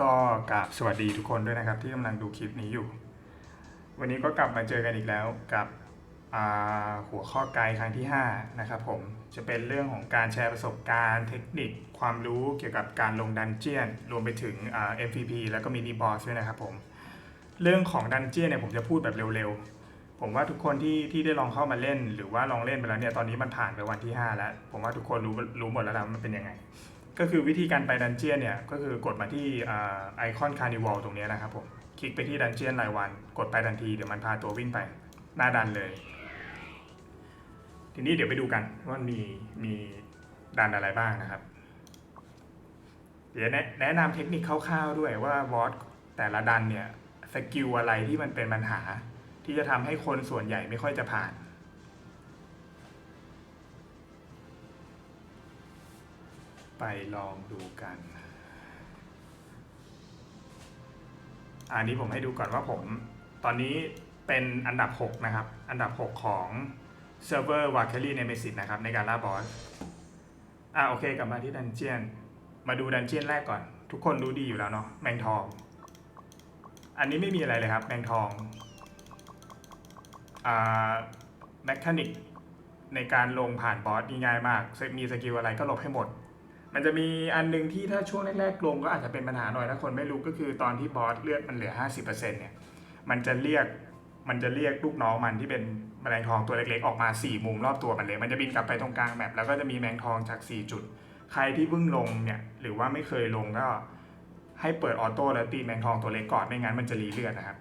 ก็กราบสวัสดีทุกคนด้วยนะครับ ที่กำลังดูคลิปนี้อยู่ วันนี้ก็กลับมาเจอกันอีกแล้วกับหัวข้อไกด์ครั้งที่ 5 นะครับผมจะเป็นเรื่องของการแชร์ประสบการณ์เทคนิคความรู้เกี่ยวกับการลงดันเจียน รวมไปถึง MVP แล้วก็มินิบอสด้วยนะครับผมเรื่องของดันเจียนเนี่ยผมจะพูดแบบเร็วๆ ผมว่าทุกคนที่ที่ได้ลองเข้ามาเล่น หรือว่าลองเล่นไปแล้วเนี่ยตอนนี้มันผ่านไปวันที่ 5 แล้ว ผมว่าทุกคนรู้รู้หมดแล้วนะว่ามันเป็นยังไง ก็คือวิธีการไปดันเจียนเนี่ยก็คือกดมาที่ไอคอนคาร์นิวัลตรงนี้นะครับผมคลิกไปที่ดันเจียนรายวัน กดไปทันทีเดี๋ยวมันพาตัววิ่งไปหน้าดันเลย ทีนี้เดี๋ยวไปดูกันว่ามีมีดันอะไรบ้างนะครับ เดี๋ยวแนะแนะนำเทคนิคคร่าวๆด้วยว่าวอตแต่ละดันเนี่ยสกิลอะไรที่มันเป็นปัญหาที่จะทำให้คนส่วนใหญ่ไม่ค่อยจะผ่าน ไปลองดูกัน อันนี้ผมให้ดูก่อนว่าผม ตอนนี้เป็นอันดับ 6 นะครับ อันดับ 6 ของเซิร์ฟเวอร์ w a k e r y Nemesis นะครับ ในการล่าบอส อ่าโอเค กลับมาที่ดันเจียน มาดูดันเจียนแรกก่อน ทุกคนรู้ดีอยู่แล้วเนาะแมงทอง อันนี้ไม่มีอะไรเลยครับ แมงทอง อ่าแมคานิกในการลงผ่านบอสนี่ง่ายมาก มีสกิลอะไรก็หลบให้หมด มันจะมีอันหนึงที่ถ้าช่วงแรกๆลงก็อาจจะเป็นปัญหาหน่อยถ้าคนไม่รู้ก็คือตอนที่บอสเลือดมันเหลือ 50%เนี่ยมันจะเรียกมันจะเรียกลูกน้องมันที่เป็นแมลงทองตัวเล็กๆออกมา 4 มุมรอบตัวมันเลย มันจะบินกลับไปตรงกลางแมปแล้วก็จะมีแมงทองจาก 4 จุด ใครที่เพิ่งลงเนี่ยหรือว่าไม่เคยลงก็ให้เปิดออโต้แล้วตีแมงทองตัวเล็กก่อนไม่งั้นมันจะรีเลือดนะครับ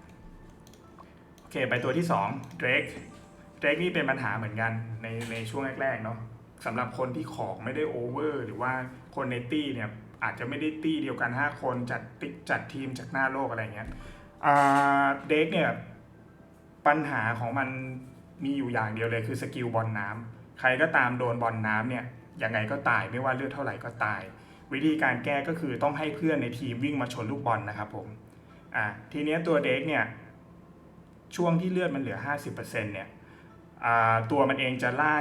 โอเคไปตัวที่2 Drake Drake นี่เป็นปัญหาเหมือนกันในในช่วงแรกๆเนาะ สำหรับคนที่ของไม่ได้โอเวอร์หรือว่าคนในตี้เนี่ยอาจจะไม่ได้ตี้เดียวกัน 5 คนจัดติ๊กจัดทีมจากหน้าโลกอะไรเงี้ยเด็กเนี่ยปัญหาของมันมีอยู่อย่างเดียวเลยคือสกิลบอลน้ำใครก็ตามโดนบอลน้ำเนี่ยยังไงก็ตายไม่ว่าเลือดเท่าไหร่ก็ตาย วิธีการแก้ก็คือต้องให้เพื่อนในทีมวิ่งมาชนลูกบอลนะครับผมอะทีเนี้ยตัวเด็กเนี่ยช่วงที่เลือดมันเหลือ 50%เนี่ยอ่า ตัวมันเองจะไล่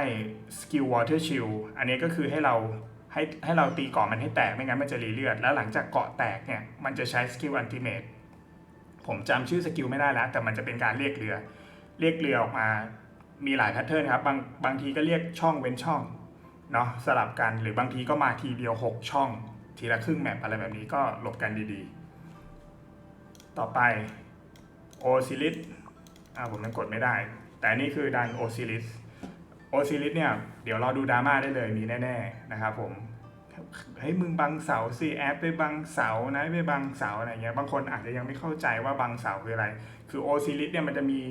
สกิลวอเตอร์ชิลอันนี้ก็คือให้เราให้ให้เราตีเกาะมันให้แตกไม่งั้นมันจะรีเลือด แล้วหลังจากเกาะแตกเนี่ยมันจะใช้สกิลอันติเมตผมจำชื่อสกิลไม่ได้แล้ว แต่มันจะเป็นการเรียกเรือ เรียกเรือออกมามีหลายแพทเทิร์นครับบางบางทีก็เรียกช่องเว้นช่องเนาะสลับกันหรือบางทีก็มาทีเดียว 6 ช่อง ทีละครึ่งแมปอะไรแบบนี้ก็หลบกันดีๆ ต่อไปโอซิลิสอ่าผมยังกดไม่ได้ แต่นี่คือดันโอซิลิสโอซิลิสเนี่ย เดี๋ยวเรอดูดราม่าได้เลยมีแน่ๆนะครับผมเฮ้ยมึงบังเสาสิแอปไปบังเสานะไปบังเสาอะไรเงี้ยบางคนอาจจะยังไม่เข้าใจว่าบังเสาคืออะไร คือโอซิลิสเนี่ยมันจะมี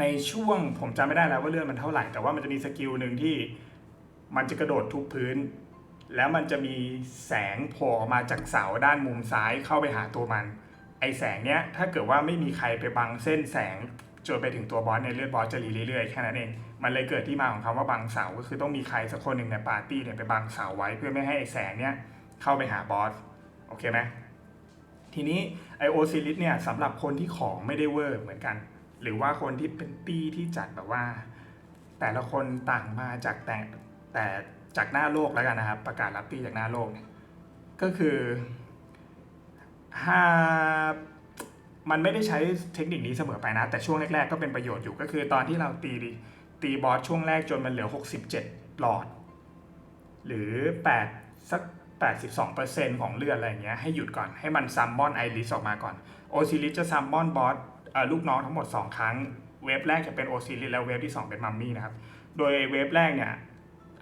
ในช่วงผมจำไม่ได้แล้วว่าเลื่อนมันเท่าไหร่ แต่ว่ามันจะมีสกิลหนึ่งที่มันจะกระโดดทุบพื้น แล้วมันจะมีแสงโผล่ออกมาจากเสาด้านมุมซ้ายเข้าไปหาตัวมัน ไอแสงเนี้ยถ้าเกิดว่าไม่มีใครไปบังเส้นแสง จนไปถึงตัวบอสในเลือดบอสจะรีเรื่อยๆแค่นั้นเอง มันเลยเกิดที่มาของคำว่าบังเสา ก็คือต้องมีใครสักคนหนึ่งในปาร์ตี้เนี่ยไปบังเสาไว้เพื่อไม่ให้ไอ้แสงเนี้ยเข้าไปหาบอส โอเคไหมทีนี้ไอโอซิลิสเนี่ยสำหรับคนที่ของไม่ได้เวอร์เหมือนกัน หรือว่าคนที่เป็นตี้ที่จัดแบบว่า แต่ละคนต่างมาจากแต่แต่จากหน้าโลกแล้วกันนะครับ ประกาศรับตี้จากหน้าโลกเนี่ยก็คือห้า มันไม่ได้ใช้เทคนิคนี้เสมอไปนะ แต่ช่วงแรกๆก็เป็นประโยชน์อยู่ก็คือตอนที่เราตีตีบอสช่วงแรกจนมันเหลือ 67 หลอด หรือ 8 สัก 82%ของเลือดอะไรเงี้ยให้หยุดก่อนให้มันซัมมอนไอริสออกมาก่อนโอซิลิสจะซัมมอนบอสลูกน้องทั้งหมด 2 ครั้ง เวฟแรกจะเป็นโอซิลิสแล้วเวฟที่ 2 เป็นมัมมี่นะครับ โดยเวฟแรกเนี่ย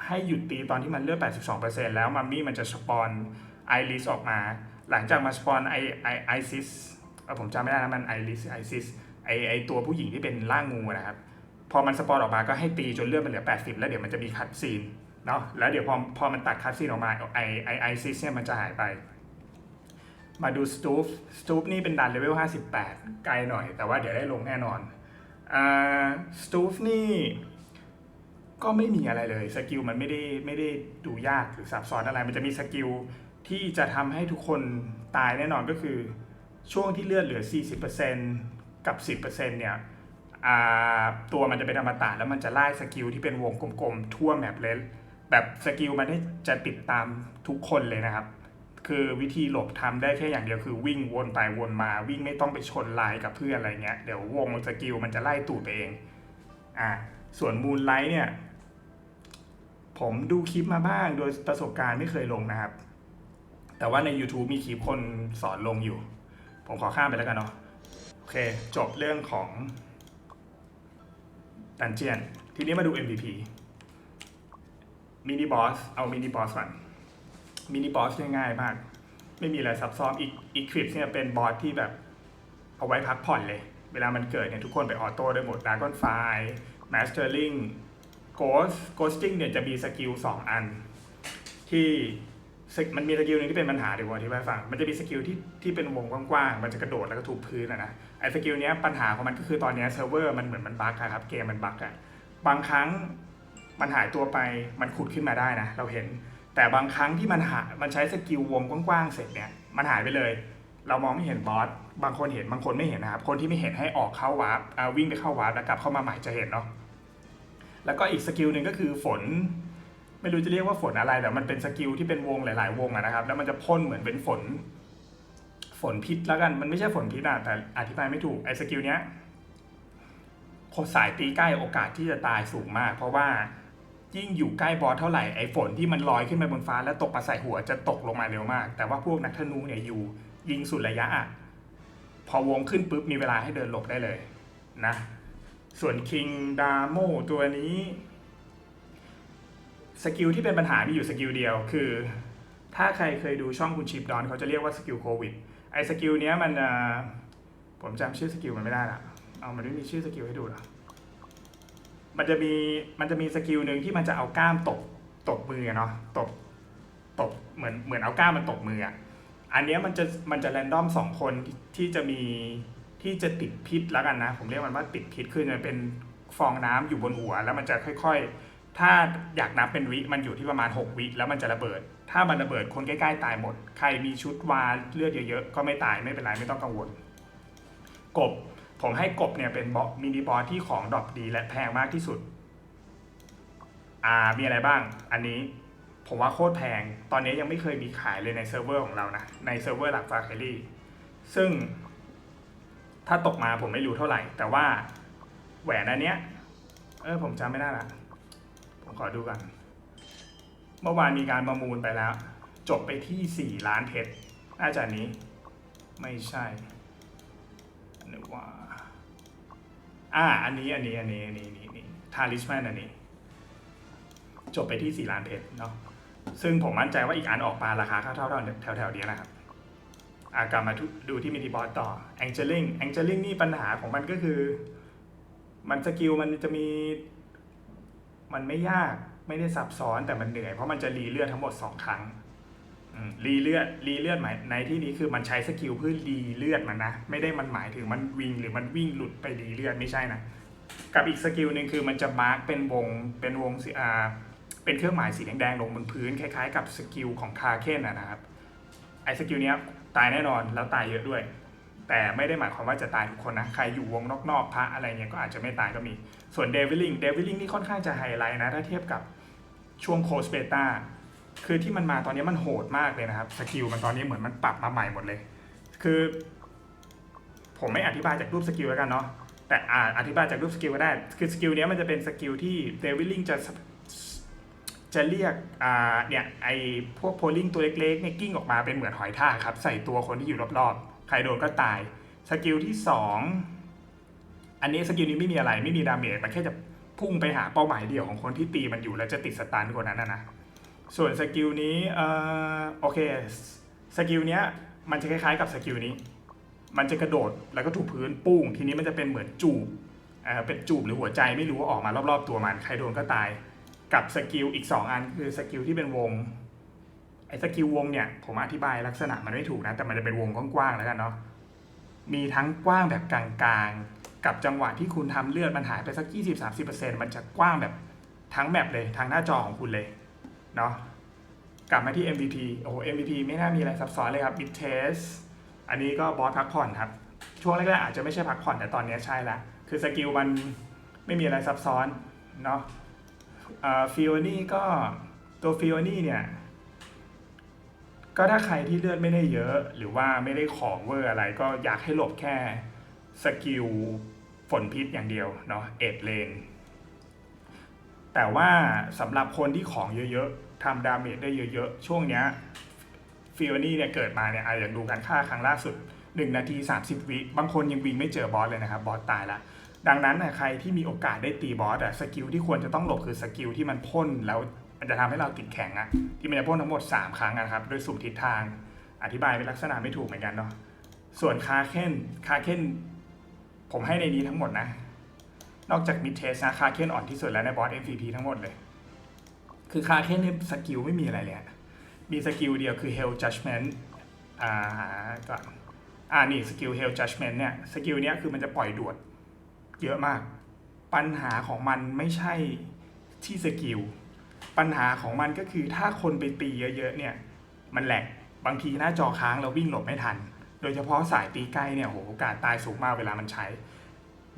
ให้หยุดตีตอนที่มันเลือด 82%แล้วมัมมี่มันจะสปอนไอริสออกมา หลังจากมาสปอนไอไอไอซิส ผมจำไม่ได้นะมันไอริสไอซิสไอไอตัวผู้หญิงที่เป็นร่างงูนะครับ พอมันสปอนออกมาก็ให้ตีจนเลือดมันเหลือ 80 แล้วเดี๋ยวมันจะมีคัตซีนเนาะแล้วเดี๋ยวพอพอมันตัดคัตซีนออกมาไอไอไอซิสเนี่ยมันจะหายไป มาดูสตูฟสตูฟนี่เป็นดันเลเวล 58 ไกลหน่อย แต่ว่าเดี๋ยวได้ลงแน่นอนอ่าสตูฟนี่ก็ไม่มีอะไรเลยสกิลมันไม่ได้ไม่ได้ดูยากหรือซับซ้อนอะไร มันจะมีสกิลที่จะทำให้ทุกคนตายแน่นอนก็คือ ช่วงที่เลือดเหลือ 40%กับ 10%เนี่ยอ่าตัวมันจะเป็นอมตะแล้วมันจะไล่สกิลที่เป็นวงกลมๆ ทั่วแมปเลยแบบสกิลมันจะติดตามทุกคนเลยนะครับ คือวิธีหลบทำได้แค่อย่างเดียวคือวิ่งวนไปวนมาวิ่งไม่ต้องไปชนลายกับเพื่อนอะไรเงี้ยเดี๋ยววงสกิลมันจะไล่ตูดไปเองอ่าส่วนมูนไลท์เนี่ย ผมดูคลิปมาบ้างโดยประสบการณ์ไม่เคยลงนะครับ แต่ว่าใน YouTube มีคลิปคนสอนลงอยู่ ผมขอข้ามไปแล้วกันเนาะโอเค จบเรื่องของดันเจียน ทีนี้มาดู MVP มินิบอสเอามินิบอสก่อนมินิบอสง่ายมาก ไม่มีอะไรซับซ้อนอีกอีคลิปเนี่ยเป็นบอสที่แบบเอาไว้พักผ่อนเลย เวลามันเกิดเนี่ยทุกคนไปออโต้ได้หมดด r a ก้อนไฟแมสเตอร์ลิงโกสโกสติ้งเนี่ยจะมีสกิลสองอัน ที่ มันมีสกิลหนึ่งที่เป็นปัญหาเดี๋ยวผมอธิบายฟัง มันจะมีสกิลที่ที่เป็นวงกว้างๆ มันจะกระโดดแล้วก็ทุบพื้นอะนะ ไอ้สกิลเนี้ยปัญหาของมันก็คือตอนเนี้ยเซิร์ฟเวอร์มันเหมือนมันบั๊กอะครับ เกมมันบั๊กอะบางครั้งมันหายตัวไป มันขุดขึ้นมาได้นะ เราเห็น แต่บางครั้งที่มันหา มันใช้สกิลวงกว้างๆ เสร็จเนี่ย มันหายไปเลย เรามองไม่เห็นบอส บางคนเห็น บางคนไม่เห็นนะครับ คนที่ไม่เห็นให้ออกเข้าวาร์ปอ่าวิ่งไปเข้าวาร์ปแล้วกลับเข้ามาใหม่จะเห็นเนาะ แล้วก็อีกสกิลหนึ่งก็คือฝน ไม่รู้จะเรียกว่าฝนอะไรแต่มันเป็นสกิลที่เป็นวงหลาย ๆ วงะนะครับ แล้วมันจะพ่นเหมือนเป็นฝน ฝนพิษแล้วกันมันไม่ใช่ฝนพิษอะแต่อธิบายไม่ถูกไอ้สกิลเนี้ยคนสายตีใกล้โอกาสที่จะตายสูงมาก เพราะว่ายิ่งอยู่ใกล้บอสเท่าไหร่ไอ้ฝนที่มันลอยขึ้นไปบนฟ้า แล้วตกมาใส่หัวจะตกลงมาเร็วมาก แต่ว่าพวกนักธนูเนี่ยอยู่ยิงสุดระยะอะพอวงขึ้นปุ๊บมีเวลาให้เดินหลบได้เลยนะ ส่วนคิงดาโมตัวนี้ สกิลที่เป็นปัญหามีอยู่สกิลเดียว คือ ถ้าใครเคยดูช่องคุณชิปดอนเขาจะเรียกว่าสกิลโควิดไอ้สกิลเนี้ยมันผมจำชื่อสกิลมันไม่ได้ละเอามันไม่มีชื่อสกิลให้ดูหรอมันจะมีมันจะมีสกิลหนึ่งที่มันจะเอาก้ามตบตบมือเนาะตบตบเหมือนเหมือนเอาก้ามมันตบมืออันเนี้ยมันจะมันจะแรนดอมสองคนที่จะมีที่จะติดพิษแล้วกันนะ ผมเรียกมันว่าติดพิษคือมันเป็นฟองน้ำอยู่บนหัว แล้วมันจะค่อยๆ ถ้าอยากนับเป็นวิมันอยู่ที่ประมาณ 6 วิแล้วมันจะระเบิด ถ้ามันระเบิดคนใกล้ๆตายหมด ใครมีชุดวาเลือดเยอะๆ ก็ไม่ตายไม่เป็นไรไม่ต้องกังวล กบ ผมให้กบเนี่ยเป็นบอสมินิบอสที่ของดรอปดีและแพงมากที่สุด อ่ามีอะไรบ้าง อันนี้ผมว่าโคตรแพง ตอนนี้ยังไม่เคยมีขายเลยในเซิร์ฟเวอร์ของเรานะ ในเซิร์ฟเวอร์หลักฟาเคลี่ซึ่ง ถ้าตกมาผมไม่รู้เท่าไหร่ แต่ว่าแหวนอันเนี้ย เออผมจำไม่ได้ละ ขอดูกัน เมื่อวานมีการประมูลไปแล้ว จบไปที่ 4 ล้านเพชรน่าจะอันนี้ ไม่ใช่นึกว่า อ่า อันนี้ อันนี้ อันนี้ อันนี้นี่นี่ทาริสแมนอันนี้ จบไปที่ 4 ล้านเพชรเนาะ ซึ่งผมมั่นใจว่าอีกอันออกมาราคาเท่าๆแถวแถวๆเนี้ยนะครับอากลับมาดูที่มินิบอสต่อ a n g e l i n g a n g e l i n g นี่ปัญหาของมันก็คือ มันสกิลมันจะมี มันไม่ยากไม่ได้ซับซ้อนแต่มันเหนื่อยเพราะมันจะรีเลือดทั้งหมด 2 ครั้งรีเลือดรีเลือดหมายในที่นี้คือมันใช้สกิลเพื่อรีเลือดมันนะไม่ได้มันหมายถึงมันวิ่งหรือมันวิ่งหลุดไปรีเลือดไม่ใช่นะกับอีกสกิลหนึ่งคือมันจะมาร์กเป็นวงเป็นวงสีอาเป็นเครื่องหมายสีแดงๆลงบนพื้นคล้ายๆ กับสกิลของคาเคนนะนะครับไอ้สกิลนี้ตายแน่นอนแล้วตายเยอะด้วย แต่ไม่ได้หมายความว่าจะตายทุกคนนะใครอยู่วงนอกๆพระอะไรเงี้ยก็อาจจะไม่ตายก็มี ส่วนเดวิลลิงเดวิลลิงนี่ค่อนข้างจะไฮไลท์นะ ถ้าเทียบกับช่วงโคสเบต้าคือที่มันมาตอนนี้มันโหดมากเลยนะครับ สกิลมันตอนนี้เหมือนมันปรับมาใหม่หมดเลย คือ ผมไม่อธิบายจากรูปสกิลแล้วกันเนาะแต่อ่าอธิบายจากรูปสกิลก็ได้ คือสกิลนี้มันจะเป็นสกิลที่เดวิลลิงจะจะเรียกอ่าเนี่ยไอพวกโพลิงตัวเล็กๆเนี่ยกิ้งออกมาเป็นเหมือนหอยทากครับ ใส่ตัวคนที่อยู่รอบๆ ใครโดนก็ตาย สกิลที่ส อันนี้สกิลนี้ไม่มีอะไรไม่มีดาเมจมันแค่จะพุ่งไปหาเป้าหมายเดียวของคนที่ตีมันอยู่แล้วจะติดสตันคนนั้นนะนะส่วนสกิลนี้เอ่อโอเคสกิลเนี้ยมันจะคล้ายๆกับสกิลนี้ มันจะกระโดดแล้วก็ถูกพื้นปุ้ง ทีนี้มันจะเป็นเหมือนจูบเอ่อเป็นจูบหรือหัวใจไม่รู้ว่าออกมารอบๆตัวมันใครโดนก็ตาย กับสกิลอีก 2 อันคือสกิลที่เป็นวงไอ้สกิลวงเนี่ยผมอธิบายลักษณะมันไม่ถูกนะแต่มันจะเป็นวงกว้างๆแล้วกันเนาะมีทั้งกว้างแบบกลางๆ กับจังหวะที่คุณทำเลือดมันหายไปสัก 20-30%มันจะกว้างแบบทั้งแมปเลยทั้งหน้าจอของคุณเลยเนาะกลับมาที่ MVP โอ้โห MVP ไม่น่ามีอะไรซับซ้อนเลยครับ Mid Test อันนี้ก็บอสพักผ่อนครับ ช่วงแรกๆอาจจะไม่ใช่พักผ่อนแต่ตอนนี้ใช่ละคือสกิลมันไม่มีอะไรซับซ้อนเนาะฟิโอนี่ก็ตัวฟิโอนี่เนี่ยก็ถ้าใครที่เลือดไม่ได้เยอะ หรือว่าไม่ได้ของเวอร์อะไรก็อยากให้หลบแค่สกิล ฝนพิษอย่างเดียวเนาะเอ็ดเลน แต่ว่าสำหรับคนที่ของเยอะๆทำดาเมจได้เยอะๆ ช่วงเนี้ยฟิโอนี่เนี่ยเกิดมาเนี่ยอาจจะดูการฆ่าครั้งล่าสุด 1 นาที 30 วิบางคนยังวิ่งไม่เจอบอสเลยนะครับ บอสตายละดังนั้นนะใครที่มีโอกาสได้ตีบอสอะสกิลที่ควรจะต้องหลบคือสกิลที่มันพ่นแล้วมันจะทำให้เราติดแข็งอะที่มันจะพ่นทั้งหมด 3 ครั้งนะครับโดยสุ่มทิศทางอธิบายเป็นลักษณะไม่ถูกเหมือนกันเนาะส่วนคาเคนคาเคน ผมให้ในนี้ทั้งหมดนะ นอกจากมิดเทสนะคาเคนอ่อนที่สุดแล้วในบอส MVP ทั้งหมดเลย คือคาเคนเนี่สกิลไม่มีอะไรเลยมีสกิลเดียวคือ Hell Judgment อ่าก่อนอ่านี่สกิล Hell Judgment เนี่ยสกิลเนี้ยคือมันจะปล่อยดวดเยอะมาก ปัญหาของมันไม่ใช่ที่สกิลปัญหาของมันก็คือถ้าคนไปตีเยอะๆเนี่ย มันแหลกบางทีหน้าจอค้างแล้ววิ่งหลบไม่ทัน โดยเฉพาะสายตีใกล้เนี่ยโหโอกาสตายสูงมากเวลามันใช้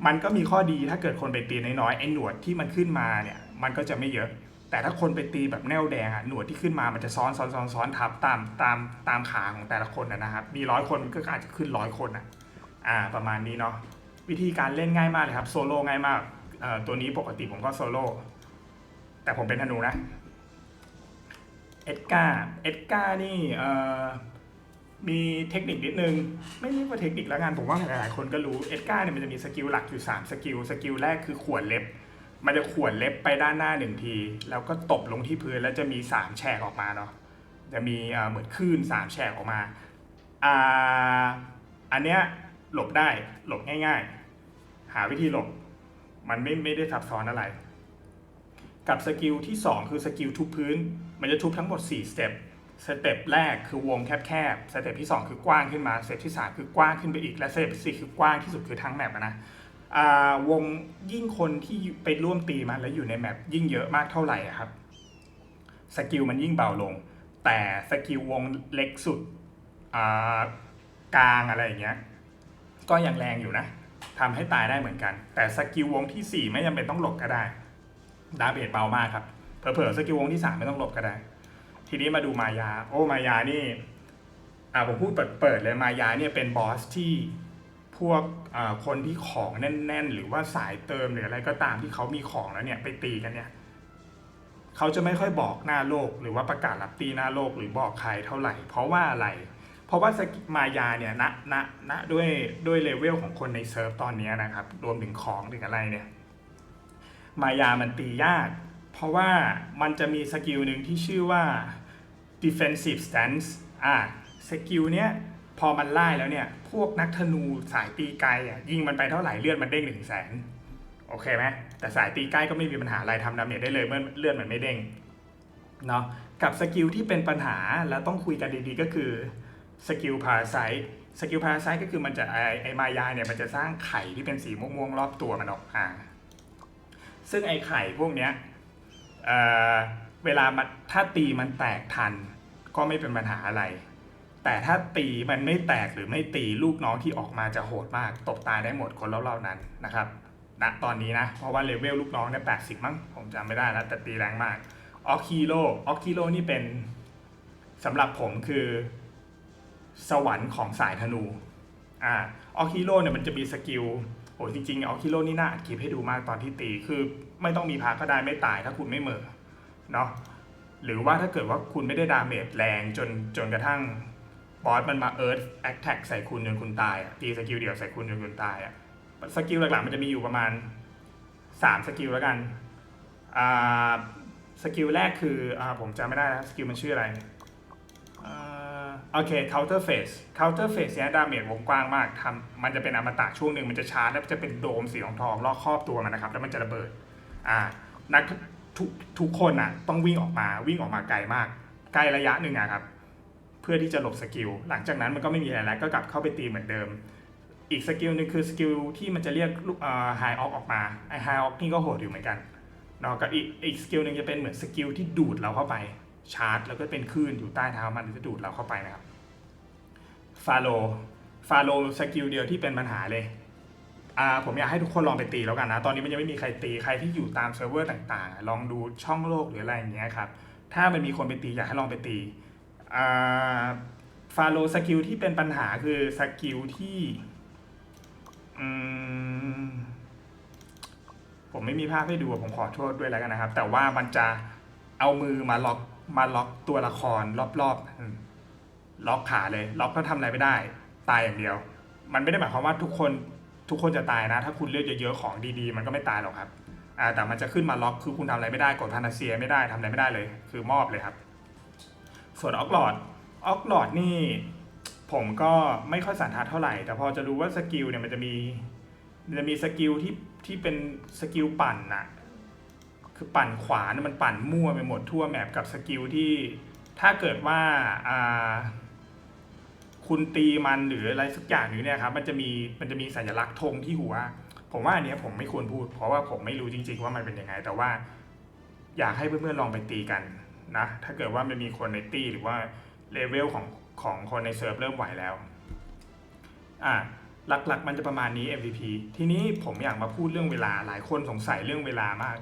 มันก็มีข้อดีถ้าเกิดคนไปตีน้อยๆไอ้หนวดที่มันขึ้นมาเนี่ยมันก็จะไม่เยอะ แต่ถ้าคนไปตีแบบแนวแดงอะหนวดที่ขึ้นมามันจะซ้อนซ้อนซ้อนซ้อนทับตามตามตามขาของแต่ละคนนะนะครับมีร้อยคนก็อาจจะขึ้นร้อยคนอะอ่าประมาณนี้เนาะวิธีการเล่นง่ายมากเลยครับโซโล่ง่ายมากเอ่อตัวนี้ปกติผมก็โซโล่แต่ผมเป็นธนูนะเอ็ดกาเอ็ดกานี่เอ่อ มีเทคนิคนิดนึง ไม่เรียกว่าเทคนิคแล้วกันผมว่าหลายๆคนก็รู้เอ็ดการ์เนี่ยมันจะมีสกิลหลักอยู่ 3 สกิล สกิลแรกคือขวนเล็บ มันจะขวนเล็บไปด้านหน้าหนึ่งที แล้วก็ตบลงที่พื้นแล้วจะมี 3 แฉกออกมาเนาะจะมีเอ่อเหมือนคลื่น3 แฉกออกมาอ่าอันเนี้ยหลบได้หลบง่าย ๆ หาวิธีหลบ มันไม่ไม่ได้ซับซ้อนอะไร กับสกิลที่ 2 คือสกิลทุบพื้น มันจะทุบทั้งหมด 4 สเต็ป สเต็ปแรกคือวงแคบๆ สเต็ปที่ 2 คือกว้างขึ้นมา สเต็ปที่ 3 คือกว้างขึ้นไปอีก และสเต็ปที่สี่คือกว้างที่สุดคือทั้งแมปนะวงยิ่งคนที่ไปร่วมตีมันแล้วอยู่ในแมปยิ่งเยอะมากเท่าไหร่ครับ สกิลมันยิ่งเบาลง แต่สกิลวงเล็กสุดกลางอะไรอย่างเงี้ย ก็ยังแรงอยู่นะทำให้ตายได้เหมือนกัน แต่สกิลวงทีสี่4 ไม่จำเป็นต้องหลบก็ได้ ดาเบจเบามากครับ เผลอๆสกิลวงที่ 3 ไม่ต้องหลบก็ได้ ทีนี้มาดูมายา โอ้มายานี่อ่าผมพูดเปิดๆเลยมายาเนี่ยเป็นบอสที่พวกอ่าคนที่ของแน่น ๆ หรือว่าสายเติมหรืออะไรก็ตามที่เขามีของแล้วเนี่ยไปตีกันเนี่ยเขาจะไม่ค่อยบอกหน้าโลก หรือว่าประกาศรับตีหน้าโลกหรือบอกใครเท่าไหร่ เพราะว่าอะไร เพราะว่าสกิมายาเนี่ยณณณด้วยด้วยเลเวลของคนในเซิร์ฟตอนนี้นะครับรวมถึงของถึงอะไรเนี่ยมายามันตียาก เพราะว่ามันจะมีสกิลหนึ่งที่ชื่อว่า defensive stance อ่าสกิลเนี้ยพอมันไล่แล้วเนี่ย พวกนักธนูสายตีไกลอะยิงมันไปเท่าไหร่เลือดมันเด้งหนึ่งแสนโอเคไหมแต่สายตีใกล้ก็ไม่มีปัญหาอะไรทำดาเมจได้เลยเมื่อเลือดมันไม่เด้งเนาะกับสกิลที่เป็นปัญหาแล้วต้องคุยกันดีๆก็คือสกิลพาราไซสกิลพาราไซก็คือมันจะไอไอมายาเนี่ยมันจะสร้างไข่ที่เป็นสีม่วงๆรอบตัวมันออกมาซึ่งไอไข่พวกเนี้ย เวลามันถ้าตีมันแตกทัน ก็ไม่เป็นปัญหาอะไร แต่ถ้าตีมันไม่แตกหรือไม่ตีลูกน้องที่ออกมาจะโหดมาก ตบตายได้หมดคนรอบๆนั้นนะครับณตอนนี้นะ เพราะว่าเลเวลลูกน้องเนี่ยแปดสิบมั้งผมจำไม่ได้แล้วแต่ตีแรงมากออกคิโลออกคิโลนี่เป็นสำหรับผมคือ สวรรค์ของสายธนูอ่า ออคิโร่เนี่ยมันจะมีสกิลโหจริงๆออคิโร่นี่น่าอัดคลิปให้ดูมากตอนที่ตีคือไม่ต้องมีพาก็ได้ไม่ตายถ้าคุณไม่เหม่อเนาะหรือว่าถ้าเกิดว่าคุณไม่ได้ดาเมจแรงจนจนกระทั่งบอสมันมาเอิร์ธแอคแท็กใส่คุณจนคุณตายอะตีสกิลเดียวใส่คุณจนคุณตายอะสกิลหลักๆมันจะมีอยู่ประมาณสามสกิลแล้วกันอ่าสกิลแรกคืออ่าผมจำไม่ได้แล้วสกิลมันชื่ออะไร โอเค counter phase counter phase เนี้ยดาเมจวงกว้างมากทำมันจะเป็นอมตะช่วงหนึ่งมันจะชาร์จแล้วจะเป็นโดมสีทองทองรอบครอบตัวมันนะครับ แล้วมันจะระเบิดอ่านักทุกทุกคนอะต้องวิ่งออกมาวิ่งออกมาไกลมากไกลระยะหนึ่งอะครับ เพื่อที่จะหลบสกิลหลังจากนั้นมันก็ไม่มีอะไรแล้วก็กลับเข้าไปตีเหมือนเดิม อีกสกิลหนึงคือสกิลที่มันจะเรียกลูกอ่าไฮออกออกมาไอไฮออกนี่ก็โหดอยู่เหมือนกันเนาะกับอีกอีกสกิลหนึ่งจะเป็นเหมือนสกิลที่ดูดเราเข้าไป ชาร์จ แล้วก็เป็นคลื่นอยู่ใต้เท้ามันจะดูดเราเข้าไปนะครับฟาโลฟาโลสกิลเดียวที่เป็นปัญหาเลยอ่าผมอยากให้ทุกคนลองไปตีแล้วกันนะ ตอนนี้มันยังไม่มีใครตีใครที่อยู่ตามเซิร์ฟเวอร์ต่างๆ ลองดูช่องโลกหรืออะไรอย่างเงี้ยครับถ้ามันมีคนไปตีอยากให้ลองไปตีฟาโลสกิลที่เป็นปัญหาคือสกิลที่อืมผมไม่มีภาพให้ดูผมขอโทษด้วยแล้วกันนะครับ แต่ว่ามันจะเอามือมาล็อก มาล็อกตัวละครรอบๆ ล็อกขาเลย ล็อกก็ทำอะไรไม่ได้ ตายอย่างเดียว มันไม่ได้หมายความว่าทุกคนทุกคนจะตายนะ ถ้าคุณเลือกเยอะๆของดีๆ มันก็ไม่ตายหรอกครับแต่มันจะขึ้นมาล็อกคือคุณทำอะไรไม่ได้กดพานาเซียไม่ได้ทำอะไรไม่ได้เลย คือมอบเลยครับ ส่วนออกหลอดออกหลอดนี่ผมก็ไม่ค่อยสันทัดเท่าไหร่ แต่พอจะรู้ว่าสกิลเนี่ยมันจะมีมันจะมีสกิลที่ที่เป็นสกิลปั่นน่ะ คือปั่นขวาเนี่ยมันปั่นมั่วไปหมดทั่วแมปกับสกิลที่ถ้าเกิดว่าคุณตีมันหรืออะไรสักอย่างหนึ่งเนี่ยครับมันจะมีมันจะมีสัญลักษณ์ธงที่หัว ผมว่าอันนี้ผมไม่ควรพูด เพราะว่าผมไม่รู้จริง ๆ ว่ามันเป็นยังไง แต่ว่า อยากให้เพื่อนๆลองไปตีกันนะถ้าเกิดว่ามันมีคนในตีหรือว่าเลเวลของของคนในเซิร์ฟเริ่มไหวแล้วอะหลักๆ มันจะประมาณนี้ MVP ทีนี้ผมอยากมาพูดเรื่องเวลาหลายคนสงสัยเรื่องเวลามาก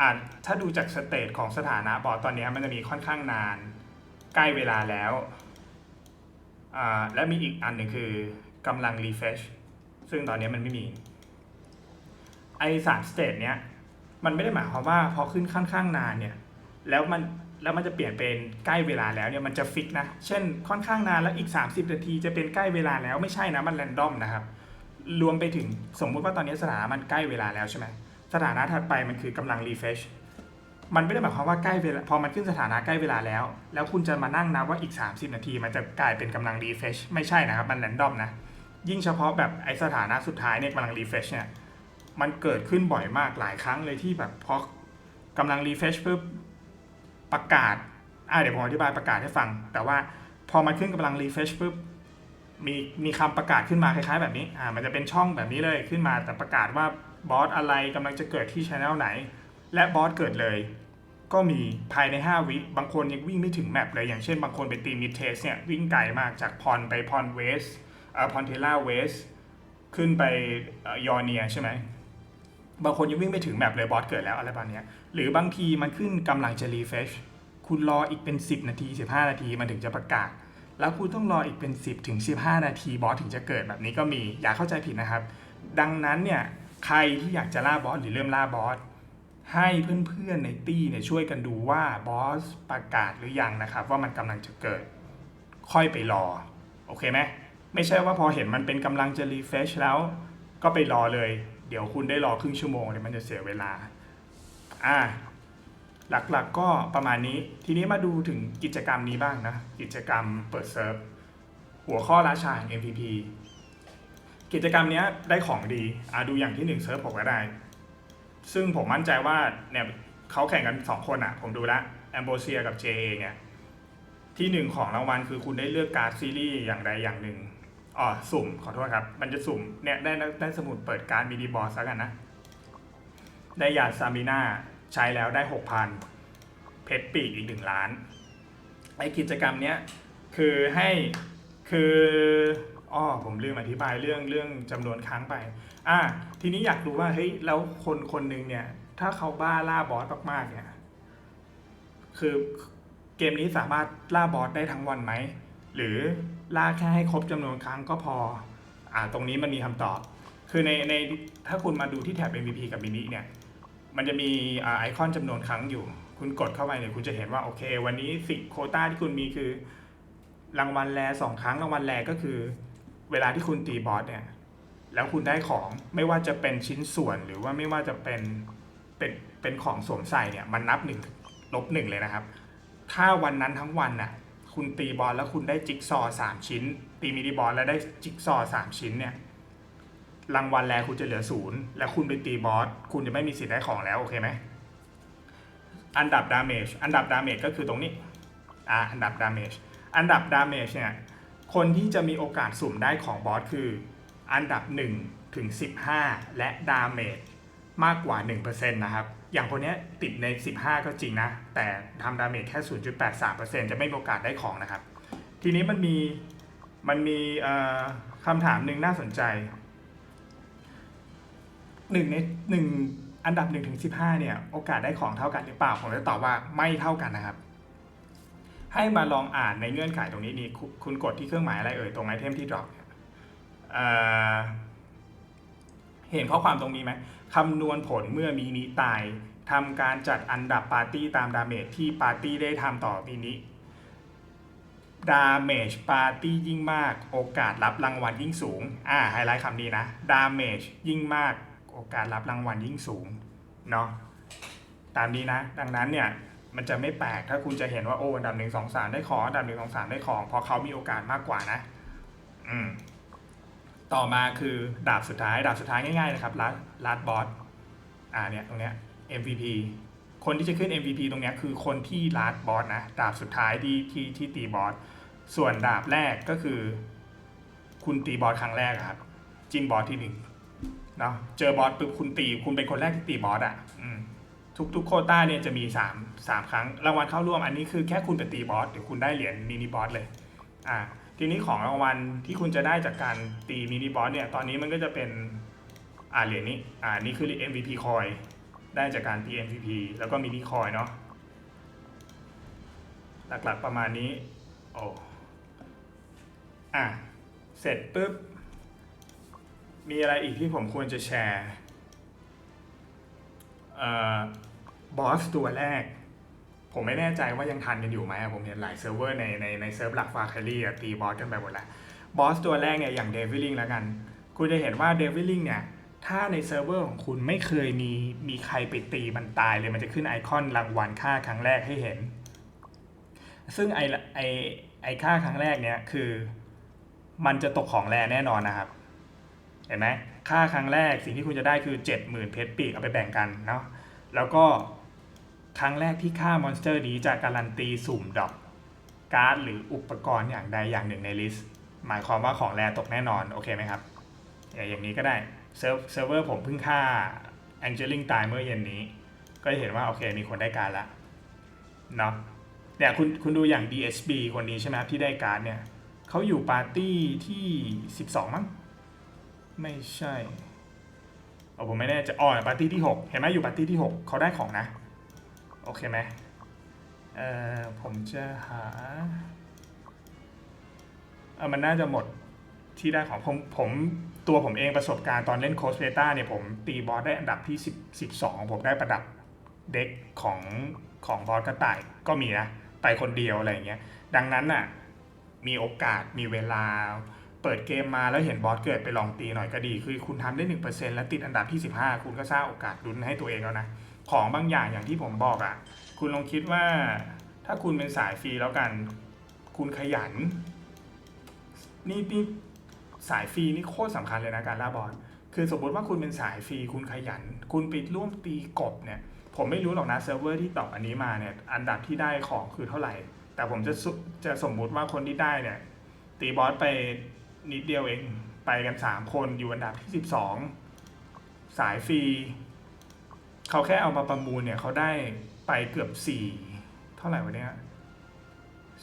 อะถ้าดูจากสเตตของสถานะบอสตอนนี้มันจะมีค่อนข้างนาน ใกล้เวลาแล้วอ่าและมีอีกอันหนึ่งคือกำลังรีเฟชซึ่งตอนนี้มันไม่มี ไอสามสเตทเนี้ยมันไม่ได้หมายความว่าพอขึ้นค่อนข้างนานเนี่ย แล้วมันแล้วมันจะเปลี่ยนเป็นใกล้เวลาแล้วเนี่ยมันจะฟิกนะ เช่นค่อนข้างนานแล้วอีก 30 นาทีจะเป็นใกล้เวลาแล้วไม่ใช่นะมันแรนดอมนะครับ รวมไปถึงสมมุติว่าตอนนี้สถานะมันใกล้เวลาแล้วใช่ไหม สถานะถัดไปมันคือกำลังรีเฟชมันไม่ได้หมายความว่าใกล้เวลาพอมันขึ้นสถานะใกล้เวลาแล้ว แล้วคุณจะมานั่งนับว่าอีก 30 นาที มันจะกลายเป็นกำลังรีเฟชไม่ใช่นะครับ มันแรนดอมนะ ยิ่งเฉพาะแบบไอสถานะสุดท้ายเนี่ยกำลังรีเฟชเนี่ยมันเกิดขึ้นบ่อยมากหลายครั้งเลยที่แบบพอกำลังรีเฟชปุ๊บประกาศอ่าเดี๋ยวผมอธิบายประกาศให้ฟัง แต่ว่าพอมันขึ้นกำลังรีเฟชปุ๊บมีมีคำประกาศขึ้นมาคล้ายๆ แบบนี้อ่ามันจะเป็นช่องแบบนี้เลยขึ้นมาแต่ประกาศว่า บอสอะไรกำลังจะเกิดที่ช anel ไหน และบอสเกิดเลย ก็มีภายใน 5 วิบางคนยังวิ่งไม่ถึงแมปเลย อย่างเช่นบางคนไปตีมิดเทสเนี่ยวิ่งไกลมากจากพรไปพรเวสเอ่อพรเทล่าเวสขึ้นไปอยอร์เนียใช่ไหมบางคนยังวิ่งไม่ถึงแมปเลยบอสเกิดแล้วอะไรประมาณเนี้หรือบางทีมันขึ้นกำลังจะรีเฟชคุณรออีกเป็น 10 นาที 15 นาทีมันถึงจะประกาศ แล้วคุณต้องรออีกเป็น 10 ถึง 15 นาทีบอสถึงจะเกิดแบบนี้ก็มีอย่าเข้าใจผิดนะครับ ดังนั้นเนี่ย ใครที่อยากจะล่าบอสหรือเริ่มล่าบอสให้เพื่อนๆในตี้เนี่ยช่วยกันดูว่าบอสประกาศหรือยังนะครับ ว่ามันกำลังจะเกิด ค่อยไปรอ โอเคไหมไม่ใช่ว่าพอเห็นมันเป็นกำลังจะรีเฟชแล้ว ก็ไปรอเลย เดี๋ยวคุณได้รอครึ่งชั่วโมงเนี่ยมันจะเสียเวลาอ่าหลักๆก็ประมาณนี้ ทีนี้มาดูถึงกิจกรรมนี้บ้างนะ กิจกรรมเปิดเซิร์ฟ หัวข้อราชาแห่ง MVP กิจกรรมเนี้ยได้ของดีอ่าดูอย่างที่หนึ่งเซิร์ฟผมก็ได้ ซึ่งผมมั่นใจว่าเนี่ยเขาแข่งกันสองคนอะ ผมดูล้วแอมโบเซียกับ JA เนี่ยที่หนึ่งของรางวัลคือคุณได้เลือกการ์ดซีรีส์อย่างใดอย่างหนึ่งอ๋อสุ่มขอโทษครับ มันจะสุ่มเนี่ยได้ได้สมุดเปิดการ์ดมินิบอสแล้วกันนะ ได้ยาซามิน่าใช้แล้วได้หกพันเพชรปีกอีกหนึ่งล้านไอกิจกรรมเนี้ยคือให้คือ อ๋อผมลืมอธิบายเรื่องเรื่องจำนวนครั้งไป อ่า ทีนี้อยากรู้ว่าเฮ้ยแล้วคนคนหนึ่งเนี่ย ถ้าเขาบ้าล่าบอสมากๆเนี่ย คือเกมนี้สามารถล่าบอสได้ทั้งวันไหม หรือล่าแค่ให้ครบจำนวนครั้งก็พอ อ่า ตรงนี้มันมีคำตอบ คือในในถ้าคุณมาดูที่แท็บ MVP กับมินิเนี่ย มันจะมีอ่าไอคอนจำนวนครั้งอยู่ คุณกดเข้าไปเนี่ยคุณจะเห็นว่าโอเค วันนี้สิโคต้าที่คุณมีคือรางวัลแลสองครั้งรางวัลแลก็คือ เวลาที่คุณตีบอสเนี่ย แล้วคุณได้ของไม่ว่าจะเป็นชิ้นส่วนหรือว่าไม่ว่าจะเป็นเป็นเป็นของสวมใส่เนี่ยมันนับหนึ่งลบหนึ่งเลยนะครับ ถ้าวันนั้นทั้งวันน่ะคุณตีบอลแล้วคุณได้จิ๊กซอว์สามชิ้น ตีมินิบอลแล้วได้จิ๊กซอว์สามชิ้นเนี่ยรางวัลแรกคุณจะเหลือศูนย์แล้วคุณไปตีบอสคุณจะไม่มีสิทธิ์ได้ของแล้วโอเคไหมอันดับดาเมจอันดับดาเมจก็คือตรงนี้อ่าอันดับดาเมจอันดับดาเมจเนี่ย คนที่จะมีโอกาสสุ่มได้ของบอสคือ อันดับ1ถึง15 และดาเมจมากกว่า 1%นะครับ อย่างคนนี้ติดใน 15 ก็จริงนะ แต่ทำดาเมจแค่ 0.83%จะไม่มีโอกาสได้ของนะครับ ทีนี้มันมีมันมีคำถามหนึ่งน่าสนใจหนึ่งในหนึ่งอันดับ1ถึง15 เนี่ย โอกาสได้ของเท่ากันหรือเปล่า ผมจะตอบว่าไม่เท่ากันนะครับ ให้มาลองอ่านในเงื่อนไขตรงนี้นี่คุณกดที่เครื่องหมายอะไรเอ่ยตรงไอเทมที่ drop เนี่ยเห็นข้อความตรงนี้ไหมคำนวณผลเมื่อมินิตายทำการจัดอันดับปาร์ตี้ตามดาเมจที่ปาร์ตี้ได้ทำต่อมินิดาเมจปาร์ตี้ยิ่งมาก โอกาสรับรางวัลยิ่งสูง อ่าไฮไลท์คำนี้นะดาเมจยิ่งมาก โอกาสรับรางวัลยิ่งสูง เนาะตามนี้นะ ดังนั้นเนี่ย มันจะไม่แปลกถ้าคุณจะเห็นว่าโอ้อันดับหนึ่งสองสามได้ของอันดับหนึ่งสองสามได้ของเพราะเขามีโอกาสมากกว่านะ อืม ต่อมาคือดาบสุดท้ายดาบสุดท้ายง่ายๆนะครับลัดลัดบอสอ่าเนี่ยตรงเนี้ย MVP คนที่จะขึ้น MVP ตรงเนี้ยคือคนที่ลัดบอสนะ ดาบสุดท้ายที่ที่ที่ตีบอส ส่วนดาบแรกก็คือ คุณตีบอสครั้งแรกครับ จิ้มบอสที่หนึ่งเนาะเจอบอสปุ๊บคุณตี คุณเป็นคนแรกที่ตีบอสอะอืม ทุกทุกโคต้าเนี่ยจะมี3 3ครั้งรางวัลเข้าร่วมอันนี้คือแค่คุณไปตีบอสเดี๋ยวคุณได้เหรียญมินิบอสเลยอ่าทีนี้ของรางวัลที่คุณจะได้จากการตีมินิบอสเนี่ยตอนนี้มันก็จะเป็นอ่าเหรียญนี้อ่านี่คือ MVP คอยได้จากการตี MVP แล้วก็มินิคอยเนาะหลักๆประมาณนี้โอ้อะเสร็จปุ๊บ มีอะไรอีกที่ผมควรจะแชร์เอ่อ บอสตัวแรก ผมไม่แน่ใจว่ายังทันกันอยู่ไหมผมเห็นหลายเซิร์ฟเวอร์ในในในเซิร์ฟหลักฟาคารี่ตีบอสกันไปหมดแล้วบอสตัวแรกเนี่ยอย่างเดวิลลิงแล้วกัน คุณจะเห็นว่าเดวิลลิงเนี่ยถ้าในเซิร์ฟเวอร์ของคุณไม่เคยมีมีใครไปตีมันตายเลยมันจะขึ้นไอคอนรางวัลค่าครั้งแรกให้เห็น ซึ่งไอไอไอค่าครั้งแรกเนี่ยคือมันจะตกของแรแน่นอนนะครับ เห็นไหมค่าครั้งแรกสิ่งที่คุณจะได้คือ 70,000 เพชรปีกเอาไปแบ่งกันเนาะแล้วก็ ครั้งแรกที่ฆ่ามอนสเตอร์นี้จะการันตีสุ่มดอกการ์ดหรืออุปกรณ์อย่างใดอย่างหนึ่งในลิสต์หมายความว่าของแรตกแน่นอน โอเคไหมครับ อย่างนี้ก็ได้เซิร์ฟเซิร์ฟเวอร์ผมเพิ่งฆ่าแองเจลิงตายเมื่อเย็นนี้ ก็จะเห็นว่า โอเคมีคนได้การดละเนาะเนี่ยคุณคุณดูอย่าง DSB คนนี้ใช่ไหมครับที่ได้การ์ดเนี่ยเขาอยู่ปาร์ตี้ที่ 12 มั้งไม่ใช่เอาผมไม่แน่ใจะอ๋อปาร์ตี้ที่ 6 เห็นไหมอยู่ปาร์ตี้ที่ 6เขาได้ของนะ โอเคไหมเอ่อผมจะหาเออมันน่าจะหมดที่ได้ของผมผมตัวผมเองประสบการณ์ตอนเล่นโคสเ e ต้าเนี่ยผมตีบอสได้อันดับที่10 12ผมได้ประดับเด็กของของบอสกระต่ายก็มีนะ ไปคนเดียวอะไรอย่างเงี้ย ดังนั้นน่ะมีโอกาสมีเวลาเปิดเกมมาแล้วเห็นบอสเกิดไปลองตีหน่อยก็ดี คือคุณทำได้หนึ่งเปอร์เซ็นแล้วติดอันดับที่สิบห้าคุณก็สร้างโอกาสลุ้นให้ตัวเองแล้วนะ ของบางอย่างอย่างที่ผมบอกอะ่ะ คุณลองคิดว่า ถ้าคุณเป็นสายฟรีแล้วกัน คุณขยัน นี่นี่สายฟรีนี่โคตรสำคัญเลยนะการล่าบอสคือสมมติว่าคุณเป็นสายฟรีคุณขยัน คุณไปร่วมตีกบเนี่ย ผมไม่รู้หรอกนะเซิร์ฟเวอร์ที่ตอบอันนี้มาเนี่ย อันดับที่ได้ของคือเท่าไหร่ แต่ผมจะจะสมมุติว่าคนที่ได้เนี่ย ตีบอสไปนิดเดียวเอง ไปกันสามคนอยู่อันดับที่สิบสองสายฟรี เขาแค่เอามาประมูลเนี่ยเขาได้ไปเกือบสี่เท่าไหร่วะเนี่ย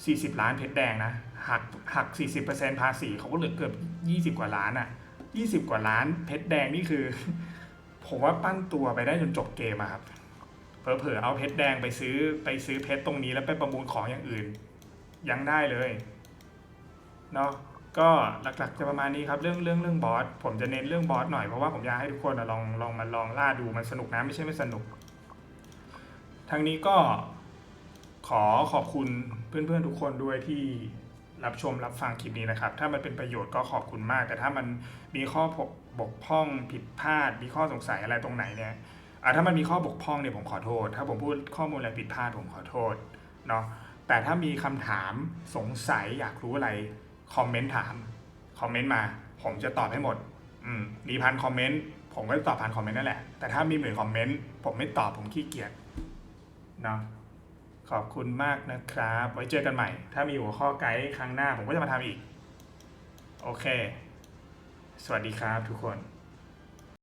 สี่สิบล้านเพชรแดงนะหักหักสี่สิบเปอร์เซ็นภาษีเขาก็เหลือเกือบยี่สิบกว่าล้านอะ่ะยี่สิบกว่าล้านเพชรแดงนี่คือ ผมว่าปั้นตัวไปได้จนจบเกมอะครับเผลอๆเอาเพชรแดงไปซื้อไปซื้อเพชรตรงนี้แล้วไปประมูลของอย่างอื่น ยังได้เลยเนาะ ก็หลักๆจะประมาณนี้ครับเรื่องเรื่องเรื่องบอสผมจะเน้นเรื่องบอสหน่อยเพราะว่าผมอยากให้ทุกคนลองลองมาลองล่าดูมันสนุกนะไม่ใช่ไม่สนุกทั้งนี้ก็ขอขอบคุณเพื่อนๆทุกคนด้วยที่รับชมรับฟังคลิปนี้นะครับ ถ้ามันเป็นประโยชน์ก็ขอบคุณมาก แต่ถ้ามันมีข้อบกพร่องผิดพลาด มีข้อสงสัยอะไรตรงไหนเนี่ยอะถ้ามันมีข้อบกพร่องเนี่ยผมขอโทษ ถ้าผมพูดข้อมูลอะไรผิดพลาดผมขอโทษเนาะแต่ถ้ามีคำถามสงสัยอยากรู้อะไร คอมเมนต์ถามคอมเมนต์มา ผมจะตอบให้หมด อืมมีพันคอมเมนต์ผมก็จะตอบพันคอมเมนต์นั่นแหละ แต่ถ้ามีหมื่นคอมเมนต์ผมไม่ตอบผมขี้เกียจเนาะขอบคุณมากนะครับ ไว้เจอกันใหม่ ถ้ามีหัวข้อไกด์ครั้งหน้าผมก็จะมาทำอีก โอเค สวัสดีครับทุกคน